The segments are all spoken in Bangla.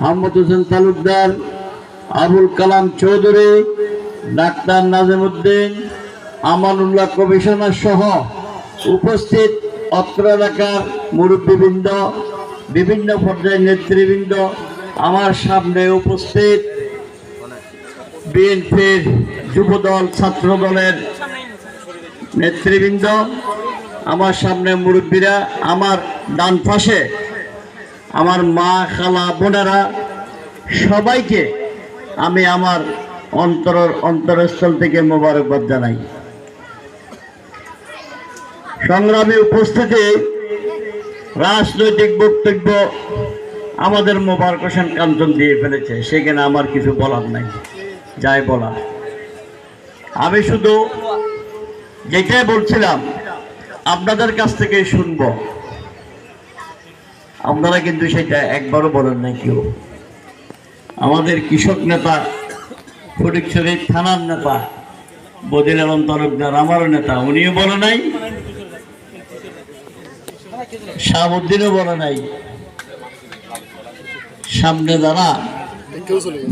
আহমদ হোসেন তালুকদার, আবুল কালাম চৌধুরী, ডাক্তার নাজিমুদ্দিন, আমানুল্লাহ কমিশনার সহ উপস্থিত অত্র এলাকার মুরব্বীবৃন্দ, বিভিন্ন পর্যায়ের নেতৃবৃন্দ আমার সামনে উপস্থিত বিএনপির যুবদল ছাত্র দলের নেতৃবৃন্দ, আমার সামনে মুরব্বীরা আমার ডান পাশে আমার মা, খালা, বোনেরা, সবাইকে আমি আমার অন্তর অন্তরস্থল থেকে মোবারকবাদ জানাই। সংগ্রামী উপস্থিতি, রাজনৈতিক বক্তব্য আমাদের মোবারক হোসেন কাঞ্চন দিয়ে ফেলেছে, সেখানে আমার কিছু বলার নাই, যাই বলার। আমি শুধু যেটাই বলছিলাম, আপনাদের কাছ থেকে শুনব। আপনারা কিন্তু সেটা একবারও বলেন নাই কেউ। আমাদের কৃষক নেতা ফটিকছড়ি থানার নেতা বদিল আলম তালুকদার আমারও নেতা, উনিও বলে নাই, শাহাবুদ্দিনও বলে নাই। সামনে যারা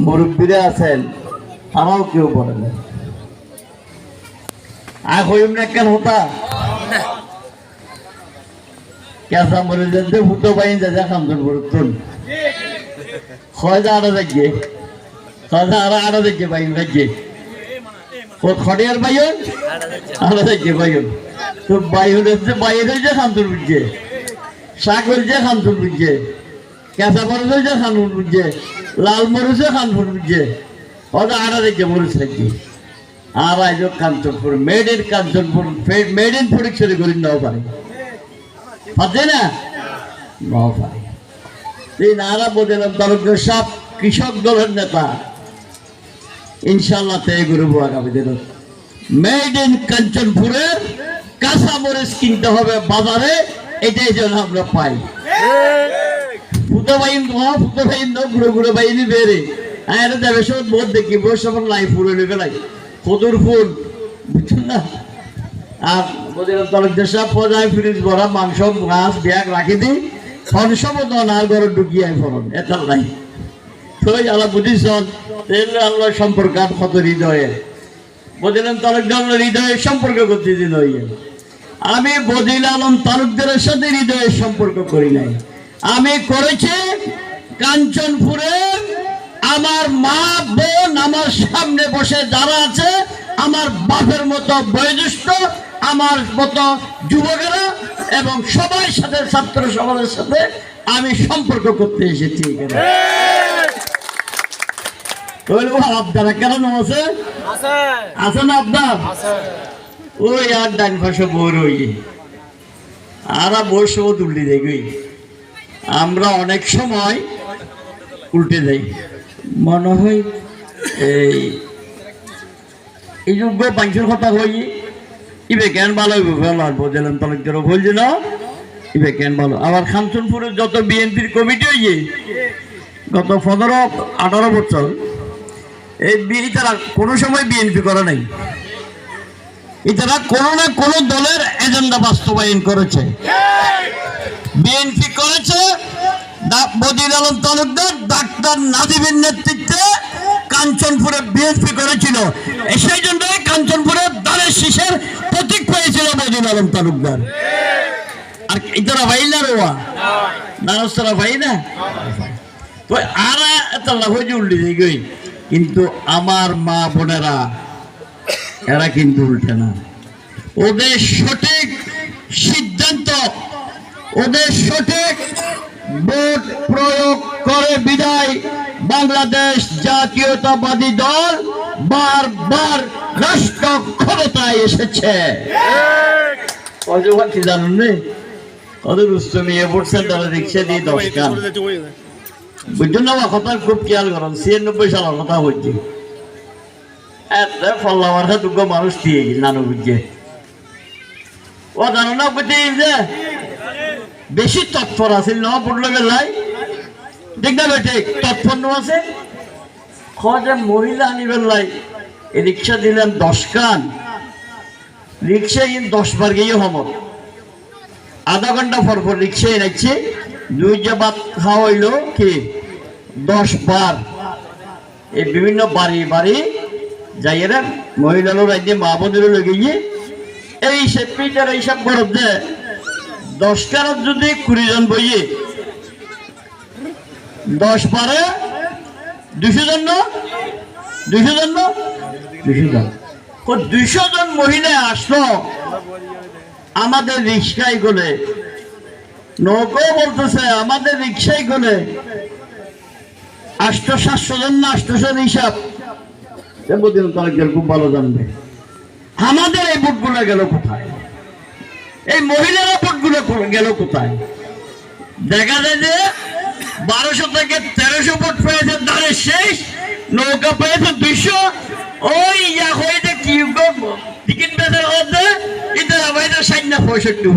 মুরব্বীরা আছেন, তারাও কেউ বলে নাই। আর হইম না কেন হতা? কেসা মরে যেতে ফুটো পাইন যা যা খাম তোর বরুন হয় যা আড়া দেখে হয় যা আড়া আড়া দেখে পাইন দেখে ও খড়িয়ার বাইন আড়া দেখে বাইন তো বাইন হচ্ছে বাইন হয়েছে খান্তর বুঝছে শাক হয়েছে খান্তর বুঝছে কেঁচা মরিচ হয়েছে খানপুর বুঝছে লাল মরিচে খানপুর বুঝছে ওটা আড়া দেখে মরিচ দেখে আর আজ Kanchanpur made in Kanchanpur made in Fatikchhari করি নাও পারে। পাচ্ছে না এই নারা বদিলাম তালুকদার সব কৃষক দলের নেতা। ইনশাল্লাহ তৈরি করব আগামী দিন মেড ইন কাঞ্চনপুরের কাঁচা মরিচ কিনতে হবে বাজারে, এটাই যেন আমরা পাই। ফুটো বাইন তোমার ফুটো বাইন বোধ দেখি বসে সব লাই নেবে লাই কদুর ফুল বুঝছেন না? আর মাছ রাখি আল্লাহ সম্পর্ক তালুকদার আমি বদিল আলম তালুকদারের সাথে হৃদয়ের সম্পর্ক করি নাই। আমি করেছি কাঞ্চনপুরের আমার মা, বোন আমার সামনে বসে যারা আছে, আমার বাপের মতো বয়োজ্যেষ্ঠ আমার মতো যুবকেরা এবং সবাই সাথে ছাত্র সমাজের সাথে আমি সম্পর্ক করতে এসেছি এখানে। আপনারা কেমন আছে। আছে না আপনার ওই আর ডান পাশে বোর ওই। আর বসে তুললি দেখি আমরা অনেক সময় উল্টে যাই মনে হয় এই এই যোগ্য পাঁচশোর কথা হই ইবে কেন ভালো আর বোঝালাম তালুকদার বলছি না? ইবে কেন ভালো? আবার খানসনপুরের যত বিএনপির কমিটি হইয়ে গত পনেরো, আঠারো বছর, এই বি- তারা কোনো সময় বিএনপি করে নাই। এটারা কোনো না কোনো দলের এজেন্ডা বাস্তবায়ন করেছে। বিএনপি করেছে বদির আলম তালুকদার, ডাক্তার নাজিবের নেতৃত্বে কাঞ্চনপুরে বিএনপি করেছিল। সেই জন্য কাঞ্চনপুরে দানের শীষের প্রতীক পেয়েছিল বদির আলম তালুকদার। আর ইতারা ভাই না রোয়া নারস্তরা ভাই না? তো আর এত লাভ উল্টে গই। কিন্তু আমার মা বোনেরা, এরা কিন্তু উল্টে না। ওদের সঠিক সিদ্ধান্ত, ওদের সঠিক ভোট প্রয়োগ করে বিদায়। বাংলাদেশ জাতীয়তাবাদী দল বারবার রাষ্ট্র ক্ষমতায় এসেছে। অজুহাত কি জানুন নে? কত রুস্ত নিয়ে রিক্সা দিয়ে দশ কান বুঝছেন না আমার খুব খেয়াল করেন ছিয়ানব্বই সালের কথা হচ্ছে এত ফল্লামার দুগ্গ মানুষ দিয়ে নানু বুঝছে। ও জানো না বুঝতে যে বেশি তৎপর আছিল ন পড়ল বেলাই আছে। মহিলা আনি বেলাই রিক্সা দিলেন দশ কান। রিক্সা ইন দশ বার গিয়ে আধা ঘণ্টা পর পর রিক্সায় এনেছি দুই যে খাওয়া কি? দশ বার। এই বিভিন্ন বাড়ি বাড়ি যাইয়েরা মহিলারও রাজ্যে মা বোনেরও লেগে এই সেপ্রিটার এইসব করব দশ কারত যদি কুড়ি জন বইয়ে দশ পারে, দুশো জন দুশো জন দুশো জন। দুশো জন মহিলা আসলো আমাদের রিক্সায় গলে। নৌকো বলতেছে, আমাদের রিক্সায় গলে। আষ্ট সাতশো জন না আষ্টশো হিসাব। খুব ভালো জানবে। আমাদের এই বুটগুলো গেল কোথায়? এই মহিলারা বুটগুলো গেল কোথায়? দেখা যায় যে বারোশো থেকে তেরোশো ফুট পেয়েছে দাঁড়ের শেষ নৌকা পেয়েছে দুইশো। ওই ইয়া হয়েছে কি টিকিট এটা আমাদের ষাট না পঁয়ষট্টি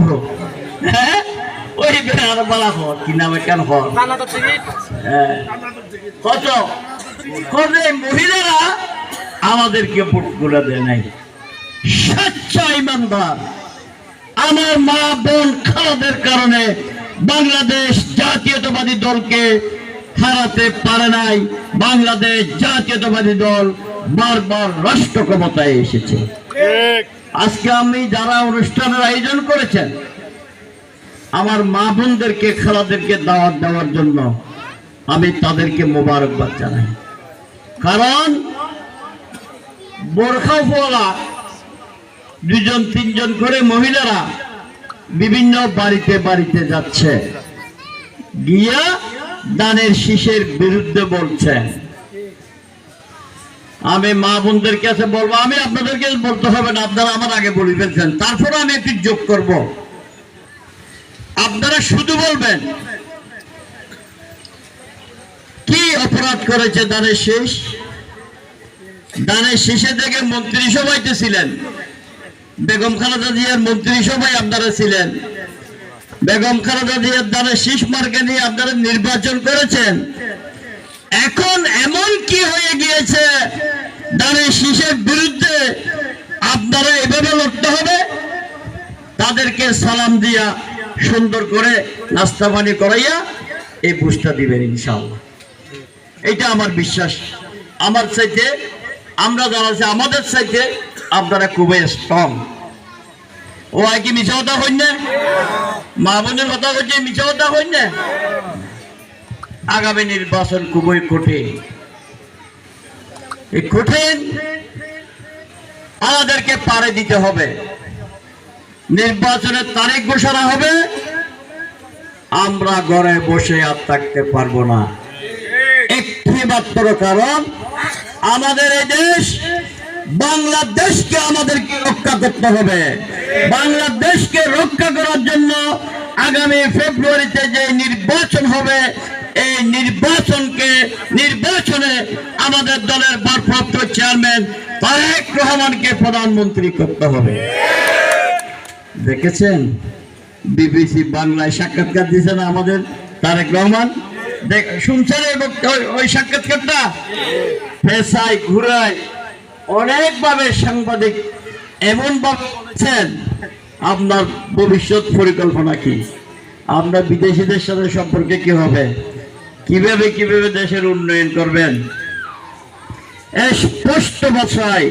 হ্যাঁ? ওই বেড়ার বলা হর কি নামে কেন হর হ্যাঁ। কত? কত? এই মহিলারা আমাদেরকে ভোটগুলো দেয় নাই। ইমানদার। আমার মা বোন খালাদের কারণে বাংলাদেশ জাতীয়তাবাদী দলকে হারাতে পারে নাই। বাংলাদেশ জাতীয়তাবাদী দল বারবার রাষ্ট্র ক্ষমতায় এসেছে আজকে আমি যারা অনুষ্ঠানের আয়োজন করেছেন আমার মা বোনদেরকে খেলাদেরকে দাওয়াত দেওয়ার জন্য আমি তাদেরকে মোবারকবাদ জানাই। কারণ বোরখা পলা দুজন তিনজন করে মহিলারা বিভিন্ন বাড়িতে বাড়িতে যাচ্ছে। গিয়া দানের শীষের বিরুদ্ধে বলছেন আমি মা বোনদের কাছে বলব, আমি আপনাদেরকে বলতে হবে না, আপনারা আমার আগে বলে ফেলছেন। তারপরে আমি একটু যোগ করব। আপনারা শুধু বলবেন, কি অপরাধ করেছে দানের শেষ? দানের শেষে থেকে মন্ত্রী সভাইতে ছিলেন। বেগম খালেদা জিয়ার মন্ত্রী সভায় আপনারা ছিলেন। বেগম খালেদা জিয়ার দ্বারা শীষ মার্কে নিয়ে আপনারা নির্বাচন করেছেন। এখন এমন কি হয়ে গিয়েছে দানের শীষের বিরুদ্ধে আপনারা এভাবে লড়তে হবে? তাদেরকে সালাম দিয়া সুন্দর করে নাস্তা পানি করাইয়া এই পুষ্টা দিবেন ইনশাআল্লাহ। এটা আমার বিশ্বাস। আমার চাইতে, আমরা যারা আছে, আমাদের চাইতে আপনারা খুবই স্ট্রং ও আর কি মিছা কথা হইন মা বোনের কথা হচ্ছে মিছা কথা হইন আগামী নির্বাচন খুবই কঠিন। এই কঠিন আমাদেরকে পারে দিতে হবে। নির্বাচনের তারিখ ঘোষণা হবে। আমরা ঘরে বসে আর থাকতে পারব না। একটি মাত্র কারণ, আমাদের এই দেশ বাংলাদেশকে আমাদেরকে রক্ষা করতে হবে। বাংলাদেশকে রক্ষা করার জন্য আগামী ফেব্রুয়ারিতে যে নির্বাচন হবে, এই নির্বাচনকে, নির্বাচনে আমাদের দলের ভারপ্রাপ্ত চেয়ারম্যান তারেক রহমানকে প্রধানমন্ত্রী করতে হবে। দেখেছেন? বিবিসি বাংলায় সাক্ষাৎকার দিয়েছেন আমাদের তারেক রহমান। শুনছেন ওই সাক্ষাৎকারটা? পেশায় ঘুরায় অনেকভাবে সাংবাদিক এমন ভাবে বলেছেন, আপনার ভবিষ্যৎ পরিকল্পনা কি? আপনার বিদেশিদের সাথে সম্পর্কে কি হবে? কীভাবে কীভাবে দেশের উন্নয়ন করবেন? স্পষ্ট ভাষায়,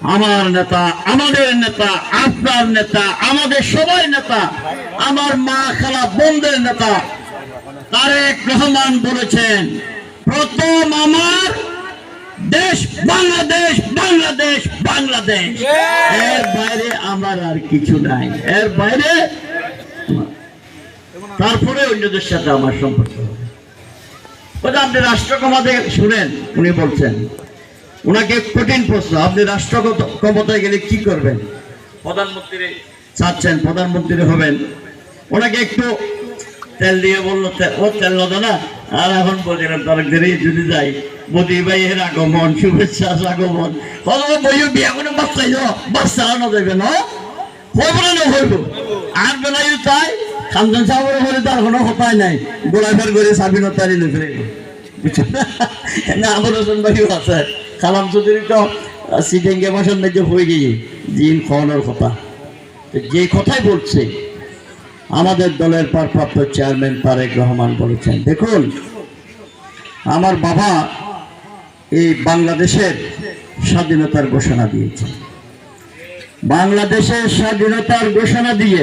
আমার নেতা, আমাদের নেতা, আপনার নেতা, আমাদের সবাই নেতা, আমার মা খালা বোনদের নেতা, তারেক রহমান বলেছেন, প্রথম আমার দেশ বাংলাদেশ বাংলাদেশ বাংলাদেশ। এর বাইরে আমার আর কিছু নাই। এর বাইরে তারপরে অন্যদের সাথে আমার সম্পর্ক ওটা আপনি রাষ্ট্র ক্ষমতায় শুনেন উনি বলছেন। ওনাকে কঠিন প্রশ্ন আপনি রাষ্ট্র ক্ষমতায় গেলে কি করবেন? প্রধানমন্ত্রী। চাচ্ছেন প্রধানমন্ত্রী হবেন। ওনাকে একটু তেল দিয়ে বলল "তে- ও তেল নদ না। আর এখন বলছিলাম তার ধরে যদি যাই মোদী আগমন আগমন। বইও বিয়া বাচ্চাই বাচ্চা আনা যাবে না। হইব না না হইব। আর বেলায় তাই হলে তার কোনো হতাই নাই। করে যে কথাই বলছে, আমাদের দলের চেয়ারম্যান তারেক রহমান বলেছেন। দেখুন, আমার বাবা এই বাংলাদেশের স্বাধীনতার ঘোষণা দিয়েছে। বাংলাদেশের স্বাধীনতার ঘোষণা দিয়ে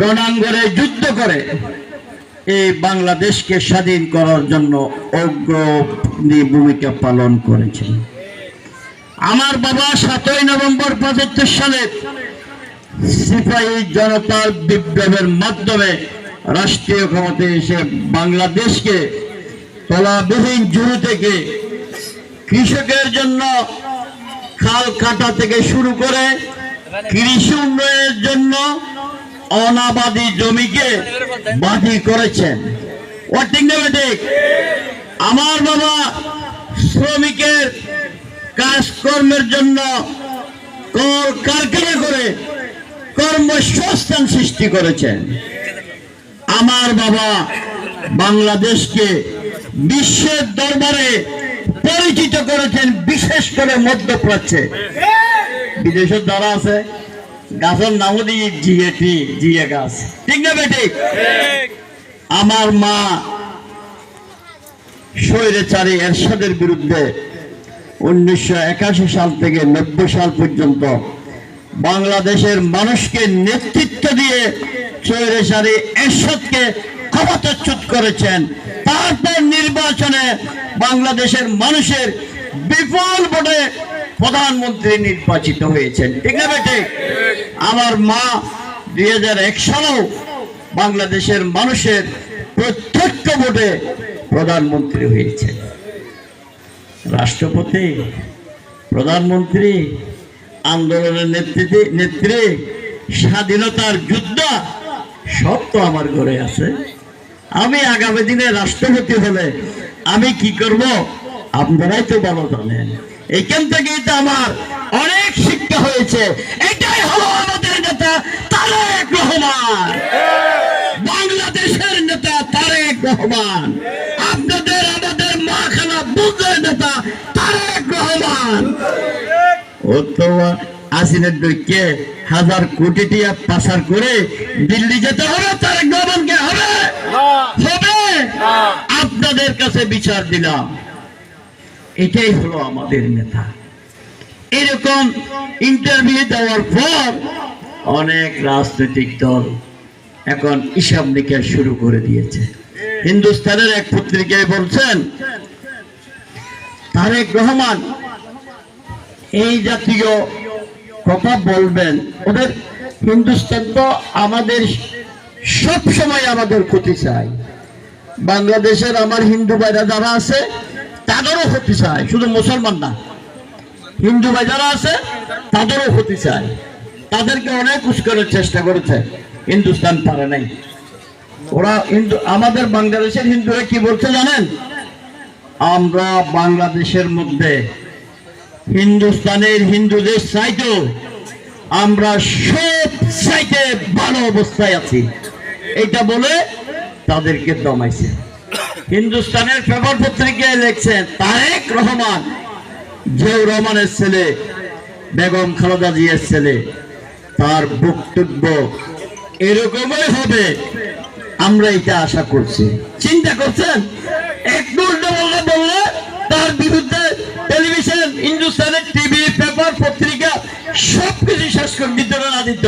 রণাঙ্গনে যুদ্ধ করে এই বাংলাদেশকে স্বাধীন করার জন্য অগ্রণী ভূমিকা পালন করেছেন আমার বাবা সাতই নভেম্বর পঁচাত্তর সালে সিপাহী জনতার বিপ্লবের মাধ্যমে রাষ্ট্রীয় ক্ষমতায় এসে বাংলাদেশকে তলাবিহীন জুড়ি থেকে কৃষকের জন্য খাল কাটা থেকে শুরু করে কৃষি উন্নয়নের জন্য অনাবাদী জমিকে বাদী করেছেন। আমার বাবা শ্রমিকের কাজকর্মের জন্য কল কারখানা করে কর্মসংস্থান সৃষ্টি করেছেন। আমার বাবা বাংলাদেশকে বিশ্বের দরবারে পরিচিত করেছেন বিশেষ করে মধ্যপ্রাচ্যে। বিদেশের দ্বারা আছে, গাছের নামও দিয়ে জিএটি, জিএ গাছ। ঠিক না বেটি? আমার মা স্বৈরাচারী এরশাদের বিরুদ্ধে উনিশশো একাশি সাল থেকে নব্বই সাল পর্যন্ত বাংলাদেশের মানুষকে নেতৃত্ব দিয়ে স্বৈরাচারী এরশাদকে ক্ষমতাচ্যুত করেছেন। তারপর নির্বাচনে বাংলাদেশের মানুষের বিপুল ভোটে প্রধানমন্ত্রী নির্বাচিত হয়েছেন। ঠিক না বেটে আমার মা দুই হাজার এক সালেও বাংলাদেশের মানুষের প্রত্যক্ষ ভোটে প্রধানমন্ত্রী হয়েছেন। রাষ্ট্রপতি, প্রধানমন্ত্রী, আন্দোলনের নেতৃত্বে, নেত্রী, স্বাধীনতার যুদ্ধ, সব তো আমার ঘরে আছে। আমি আগামী দিনে রাষ্ট্রপতি হলে আমি কি করব? আপনারাই তো ভালো জানেন। এখান থেকেই তো আমার অনেক শিক্ষা হয়েছে। এটাই হলো আমাদের নেতা তারেক রহমান। বাংলাদেশের নেতা তারেক রহমান। আপনাদের আমাদের মা খানা বুঝের নেতা তারেক রহমান। আসিনের দৈকে হাজার কোটি টিয়া পাচার করে দিল্লি যেতে হবে, তারেক রহমানকে হবে। হবে? আপনাদের কাছে বিচার দিলাম। এটাই হলো আমাদের নেতা। এরকম ইন্টারভিউ দেওয়ার পর অনেক রাজনৈতিক দল এখন হিসাব নিকাশ শুরু করে দিয়েছে। হিন্দুস্তানের এক পত্রিকায় বলছেন তারেক রহমান এই জাতীয় কথা বলবেন। ওদের হিন্দুস্তান তো আমাদের সব সময় আমাদের ক্ষতি চাই। বাংলাদেশের আমার হিন্দু ভাইরা যারা আছে, তাদেরও ক্ষতি চায় শুধু মুসলমান না, হিন্দু ভাই যারা আছে, তাদেরও ক্ষতি চায় তাদেরকে অনেক উস্কানোর চেষ্টা করেছে, হিন্দুস্তান পারে নাই। ওরা হিন্দু, আমাদের বাংলাদেশের হিন্দুরা কি বলছে জানেন? আমরা বাংলাদেশের মধ্যে হিন্দুস্তানের হিন্দুদের চাইতেও আমরা সব চাইতে ভালো অবস্থায় আছি। এটা বলে তাদেরকে দমাইছে। হিন্দুস্তানের পেপার পত্রিকায় লিখছেন তারেক রহমান, জিয়াউর রহমানের ছেলে, বেগম খালেদা জিয়ার ছেলে, তার বক্তব্য এরকমই হবে। আমরা এটা আশা করছি। চিন্তা করছেন? একটু তার বিরুদ্ধে টেলিভিশন, হিন্দুস্তানের টিভি, পেপার পত্রিকা সবকিছু শেষ করে দিত না, দিত।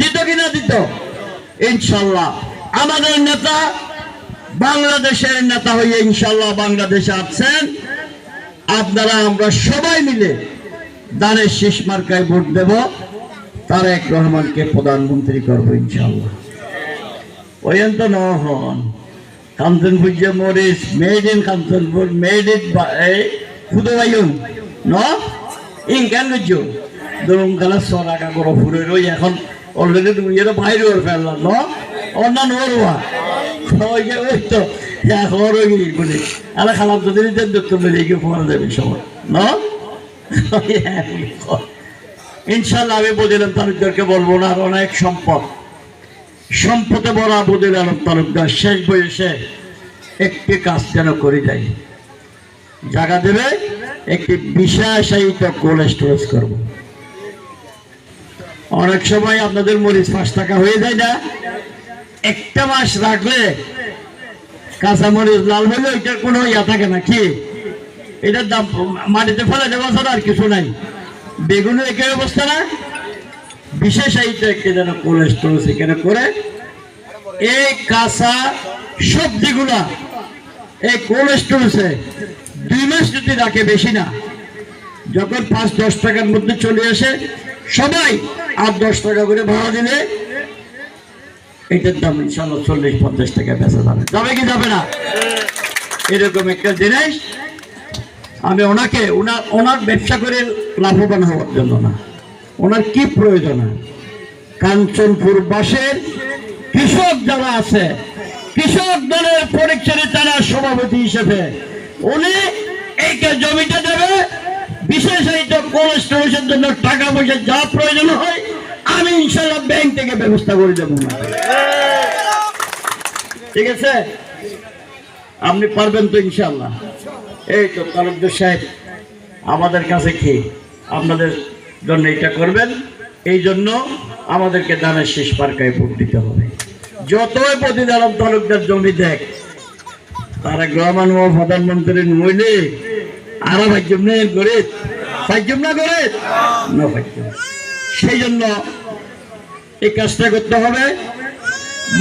দিত কি না দিত? ইনশাল্লাহ। আমাদের নেতা, বাংলাদেশের নেতা হয়ে ইনশাল্লাহ বাংলাদেশে আছেন। আপনারা আমরা সবাই মিলে দানের শেষ মার্কায় ভোট দেব। তারেক রহমানকে প্রধানমন্ত্রী করব ইনশাল্লাহ। ওয়ন্ত ন হন কাঞ্চনপুর যে Morris made in Kanchanpur made in ফুদবাইন ন ইন কেন ধরুন কালা সরাকা করো ফুরে রই এখন অলরেডি তুমি এটা বাইরে ওর ফেললাম ন? অন্যান্য ওরবা ওই ওই তো ওই বলে। আরে খালাম তো দিন দেখতে বেরিয়ে গিয়ে ফোন দেবে সময় ন? ইনশাল্লাহ আমি বদিলাম তালুকদারকে বলব না, আর অনেক সম্পদ। সম্পদে বড় বদিল আলম তালুকদার, শেষ বয়সে একটি কাজ যেন করে যাই। জায়গা দেবে, একটি বিশাসায়িত কোল্ড স্টোরেজ করব। অনেক সময় আপনাদের মরিচ পাঁচ টাকা হয়ে যায় না। একটা মাস রাখলে কাঁচামরিচ লাল হলে ওইটার কোনো ইয়া থাকে না কি? এটার দাম মাটিতে ফেলে দেওয়া ছাড়া আর কিছু নাই। বেগুনের একই অবস্থা না। বিশেষ এইটা যেন কোলেস্ট্রল সেখানে করে। এই কাঁচা সবজিগুলা, এই কোলেস্ট্রলসে দুই মাস যদি রাখে বেশি না, যখন পাঁচ দশ টাকার মধ্যে চলে আসে সবাই আট দশ টাকা করে ভাড়া দিলে এটার দাম ইনশাল্লাহ চল্লিশ, পঞ্চাশ টাকা বেচা যাবে। যাবে কি যাবে না? এরকম একটা জিনিস, আমি ওনাকে ওনার ওনার ব্যবসা করে লাভবান হওয়ার জন্য না। ওনার কি প্রয়োজন? কাঞ্চনপুর বাসের কৃষক যারা আছে, কৃষক দলের পরিচালিতার সভাপতি হিসেবে, উনি এইটা জমিটা দেবে বিশেষ এইটা কোল্ড স্টোরেজের জন্য টাকা পয়সা যা প্রয়োজন হয়, আমি ইনশাল্লাহ ব্যাংক থেকে ব্যবস্থা করে দেবো। ঠিক আছে? আপনি পারবেন তো ইনশাল্লাহ এই তো তালুকদার সাহেব, আমাদের কাছে কি? আপনাদের জন্য এটা করবেন, এই জন্য আমাদেরকে দানের শেষ পার্কায় ভোট দিতে হবে। যতই প্রতিদান তালুকদার জমি দেখ, তারা গ্রামান ও প্রধানমন্ত্রী নইলে আরও ভাজ্যম নেই করে ভাজ্যম না করে না ভাজ্যম সেই জন্য এই কাজটা করতে হবে।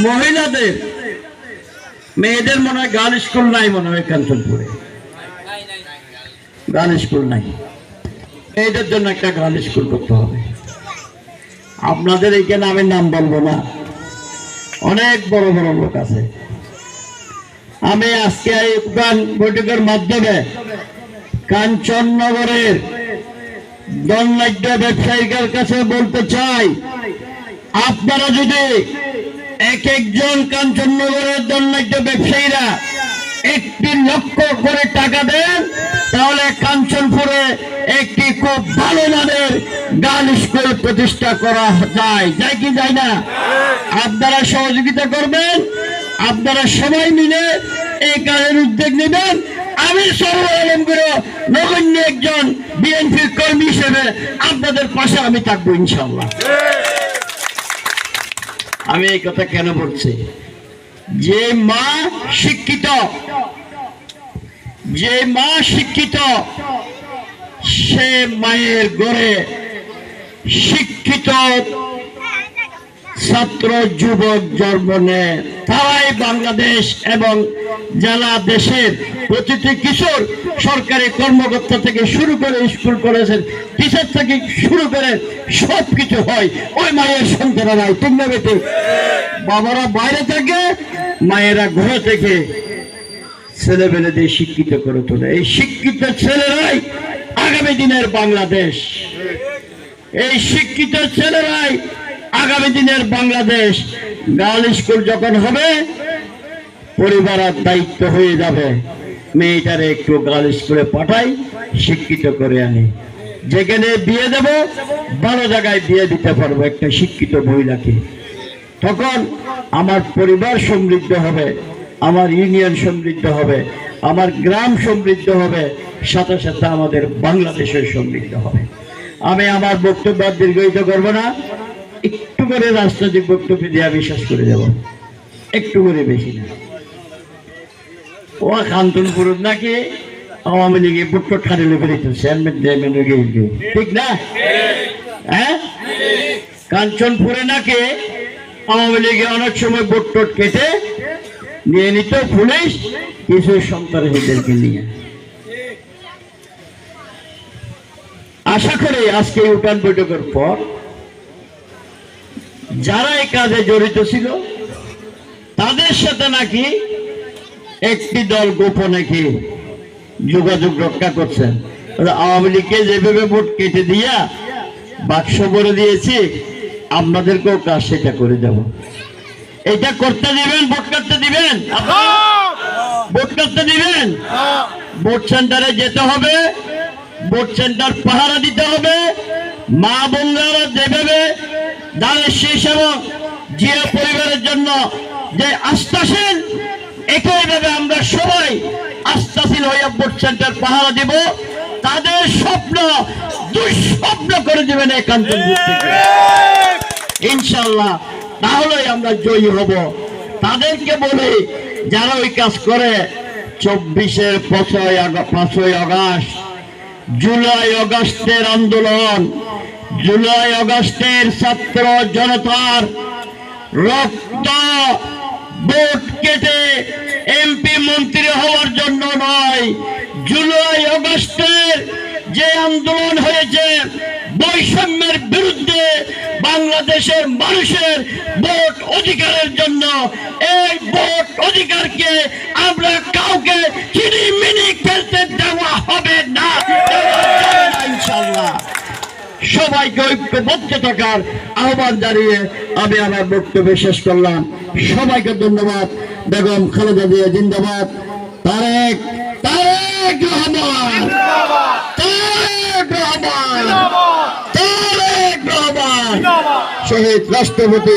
মহিলাদের, মেয়েদের মনে হয় গান স্কুল নাই মনে হয় কাঞ্চনপুরে। গান স্কুল নাই। মেয়েদের জন্য একটা গান স্কুল করতে হবে। আপনাদের এইখানে আমি নাম বলব না। অনেক বড় বড় লোক আছে। আমি আজকে এই বৈঠকের মাধ্যমে কাঞ্চননগরের দণ্ডাঢ্য ব্যবসায়ীদের কাছে বলতে চাই, আপনারা যদি এক একজন কাঞ্চননগরের দণ্ডাঢ্য ব্যবসায়ীরা একটি লক্ষ করে টাকা দেন, তাহলে কাঞ্চনপুরে একটি খুব ভালো মানের গান স্কুল প্রতিষ্ঠা করা যায়। যায় কি যায় না? আপনারা সহযোগিতা করবেন, আপনারা সবাই মিলে এই কাজের উদ্যোগ নেবেন। আমি সর্বালম করে নগণ্য একজন বিএনপির কর্মী হিসেবে আপনাদের পাশে আমি থাকব ইনশাল্লাহ আমি এই কথা কেন বলছি? যে মা শিক্ষিত, যে মা শিক্ষিত, সে মায়ের গড়ে শিক্ষিত ছাত্র, যুবক জন্ম নেয়। তারাই বাংলাদেশ এবং জেলা দেশের প্রতিটি কিশোর সরকারি কর্মকর্তা থেকে শুরু করে স্কুল, কলেজের টিচার থেকে শুরু করে সব কিছু হয়। ওই মায়ের সন্তানেরাই ঠিক না বেটে? বাবারা বাইরে থাকে, মায়েরা ঘরে থেকে। ছেলেবেলেদের শিক্ষিত করে তোলে। এই শিক্ষিত ছেলেরাই আগামী দিনের বাংলাদেশ। এই শিক্ষিত ছেলেরাই আগামী দিনের বাংলাদেশ গার্ল স্কুল যখন হবে পরিবারের দায়িত্ব হয়ে যাবে। মেয়েটারে একটু গার্ল স্কুলে পাঠাই, শিক্ষিত করে আনি। যেখানে বিয়ে দেব, ভালো জায়গায় বিয়ে দিতে পারব একটা শিক্ষিত মহিলাকে। তখন আমার পরিবার সমৃদ্ধ হবে, আমার ইউনিয়ন সমৃদ্ধ হবে, আমার গ্রাম সমৃদ্ধ হবে, সাথে সাথে আমাদের বাংলাদেশের সমৃদ্ধ হবে। আমি আমার বক্তব্য দীর্ঘায়িত করব না। একটু করে রাজনৈতিক বক্তব্য দিয়ে বিশ্বাস করে যাব একটু করে বেশি না। ও কান্তনপুর নাকি? আওয়ামী লীগে বুট্টো ঠাড়িলে বেরিয়েছে চেয়ারম্যান চেয়ারম্যান ঠিক না? হ্যাঁ? কাঞ্চনপুরে নাকি আওয়ামী লীগে অনেক সময় বোট কেটে নিয়ে নিত পুলিশ, কিছু সন্ত্রাসীদেরকে নিয়ে। আশা করি আজকে উঠান বৈঠকের পর যারা এই কাজে জড়িত ছিল, তাদের সাথে নাকি একটি দল গোপনে কি যোগাযোগ রক্ষা করছেন আওয়ামী লীগকে যেভাবে ভোট কেটে দিয়া বাক্স করে দিয়েছি আপনাদেরকেও কাজ সেটা করে দেব। এটা করতে দিবেন, ভোট করতে দিবেন? ভোট করতে দিবেন? ভোট সেন্টারে যেতে হবে, ভোট সেন্টার পাহারা দিতে হবে, মা বোনরা যেভাবে দানের শেষ এবং জিয়া পরিবারের জন্য যে আস্থাশীল একইভাবে আমরা সবাই আস্থাশীল হইয়া ভোট সেন্টার পাহারা দিব। তাদের স্বপ্ন, দুঃস্বপ্ন করে দিবেন একান্ত ইনশাল্লাহ তাহলেই আমরা জয়ী হব। তাদেরকে বলে, যারা ওই কাজ করে, চব্বিশের পাঁচই পাঁচই আগস্ট, জুলাই, অগস্টের আন্দোলন জুলাই অগস্টের ছাত্র জনতার রক্ত ভোট কেটে এমপি মন্ত্রী হওয়ার জন্য নয়। জুলাই অগস্টের যে আন্দোলন হয়েছে, বৈষম্যের বিরুদ্ধে বাংলাদেশের মানুষের ভোট অধিকারের জন্য এই ভোট অধিকারকে আমরা কাউকে চিনি মিনি খেলতে দেওয়া হবে না দেওয়া যাবে না ইনশাল্লাহ সবাইকে ঐক্যবদ্ধ থাকার আহ্বান জানিয়ে আমি আমার বক্তব্য শেষ করলাম। সবাইকে ধন্যবাদ। বেগম খালেদা জিয়া জিন্দাবাদ। তারেক তারেক রহমান। তারেক রহমান। তারেক রহমান। শহীদ রাষ্ট্রপতি